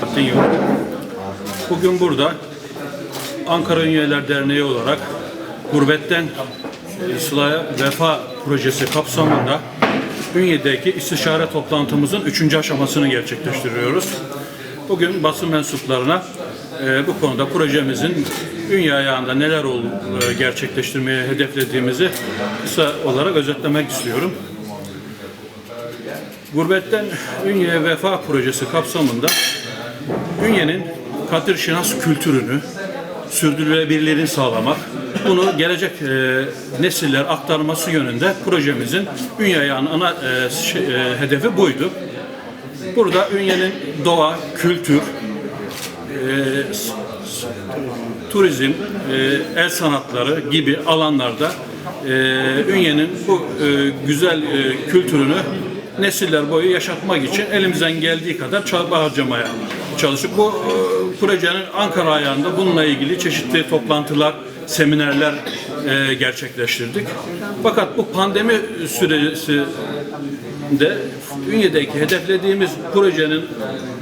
Hattın yok. Bugün burada Ankara Ünyeler Derneği olarak Gurbetten Sıla'ya Vefa Projesi kapsamında Ünye'deki istişare toplantımızın üçüncü aşamasını gerçekleştiriyoruz. Bugün basın mensuplarına e, bu konuda projemizin Ünye ayağında neler ol, e, gerçekleştirmeye hedeflediğimizi kısa olarak özetlemek istiyorum. Gurbetten Ünye Vefa Projesi kapsamında Ünye'nin Kadir Şinas kültürünü sürdürülebilirliğini sağlamak, bunu gelecek e, nesiller aktarması yönünde projemizin Ünye ayağının ana e, şey, e, hedefi buydu. Burada Ünye'nin doğa, kültür, turizm, el sanatları gibi alanlarda e, Ünye'nin bu güzel kültürünü nesiller boyu yaşatmak için elimizden geldiği kadar çaba harcamaya çalıştık. Bu projenin Ankara ayağında bununla ilgili çeşitli toplantılar, seminerler e, gerçekleştirdik. Fakat bu pandemi süresi de Ünye'deki hedeflediğimiz projenin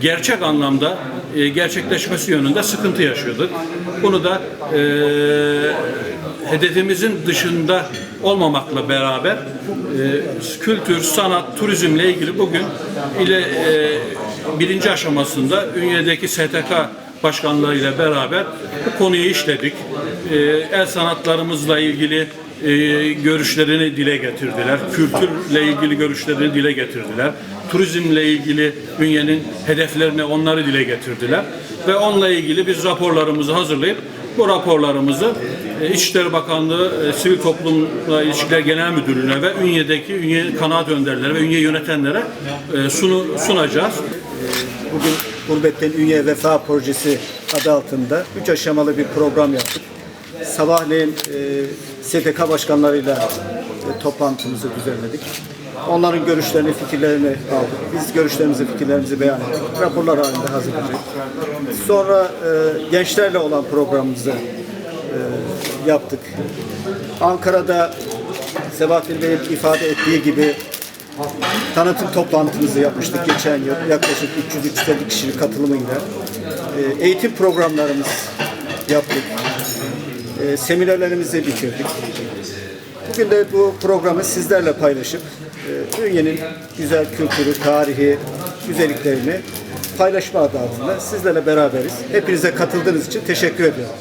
gerçek anlamda e, gerçekleşmesi yönünde sıkıntı yaşıyorduk. Bunu da e, hedefimizin dışında olmamakla beraber e, kültür, sanat, turizmle ilgili bugün ile e, birinci aşamasında Ünye'deki STK başkanlarıyla beraber bu konuyu işledik. E, el sanatlarımızla ilgili e, görüşlerini dile getirdiler. Kültürle ilgili görüşlerini dile getirdiler. Turizmle ilgili Ünye'nin hedeflerini onları dile getirdiler. Ve onunla ilgili biz raporlarımızı hazırlayıp bu raporlarımızı e, İçişleri Bakanlığı e, Sivil Toplumla İlişkiler Genel Müdürlüğü'ne ve Ünye'deki Ünye kanaat önderleri ve Ünye yönetenlere e, sunu, sunacağız. Bugün Gurbetten Ünye Vefa Projesi adı altında üç aşamalı bir program yaptık. Sabahleyin e, STK başkanlarıyla e, toplantımızı düzenledik. Onların görüşlerini, fikirlerini aldık. Biz görüşlerimizi, fikirlerimizi beyan ettik. Raporlar halinde hazırladık. Sonra e, gençlerle olan programımızı e, yaptık. Ankara'da Sebahattin Bey'in ifade ettiği gibi tanıtım toplantımızı yapmıştık geçen yıl. Yaklaşık 300-350 kişinin katılımıyla. E, Eğitim programlarımız yaptık. E, Seminerlerimizi bitirdik. Bugün de bu programı sizlerle paylaşıp e, Ünye'nin güzel kültürü, tarihi, güzelliklerini paylaşma adı altında sizlerle beraberiz. Hepinize katıldığınız için teşekkür ediyorum.